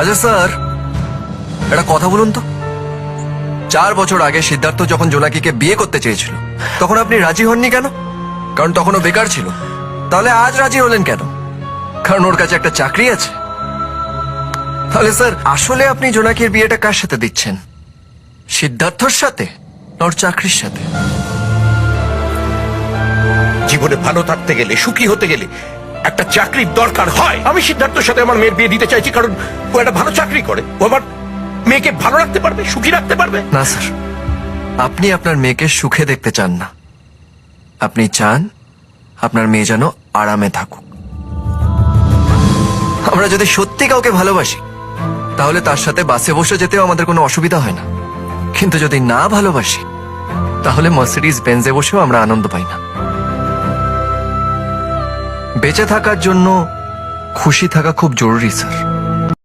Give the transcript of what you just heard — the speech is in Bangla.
আচ্ছা স্যার। একটা কথা বলুন তো। চার বছর আগে সিদ্ধার্থ যখন জোনাকিকে বিয়ে করতে চেয়েছিল, তখন আপনি রাজি হননি কেন? কারণ তখনও বেকার ছিল। তাহলে আজ রাজি হলেন কেন? কারণ ওর কাছে একটা চাকরি আছে। তাহলে, স্যার, আসলে আপনি জোনাকির বিয়েটা কার সাথে দিচ্ছেন? সিদ্ধার্থর সাথে না ওর চাকরির সাথে? জীবনে ভালো থাকতে গেলে, সুখী হতে গেলে একটা চাকরির দরকার হয়। আমি সিদ্ধার্থের সাথে আমার মেয়ের বিয়ে দিতে চাইছি কারণ ও একটা ভালো চাকরি করে। ও আমার মেয়েকে ভালো রাখতে পারবে, সুখী রাখতে পারবে? না, স্যার। আপনি আপনার মেয়েকে সুখে দেখতে চান না। আপনি চান আপনার মেয়ে যেন আরামে থাকুক। আমরা যদি সত্যি কাউকে ভালোবাসি, তাহলে তার সাথে বাসে বসে যেতেও আমাদের কোনো অসুবিধা হয় না। কিন্তু যদি না ভালোবাসি, তাহলে মার্সিডিজ বেঞ্জে বসেও আমরা আনন্দ পাই না। বেঁচে থাকার জন্য খুশি থাকা খুব জরুরি স্যার।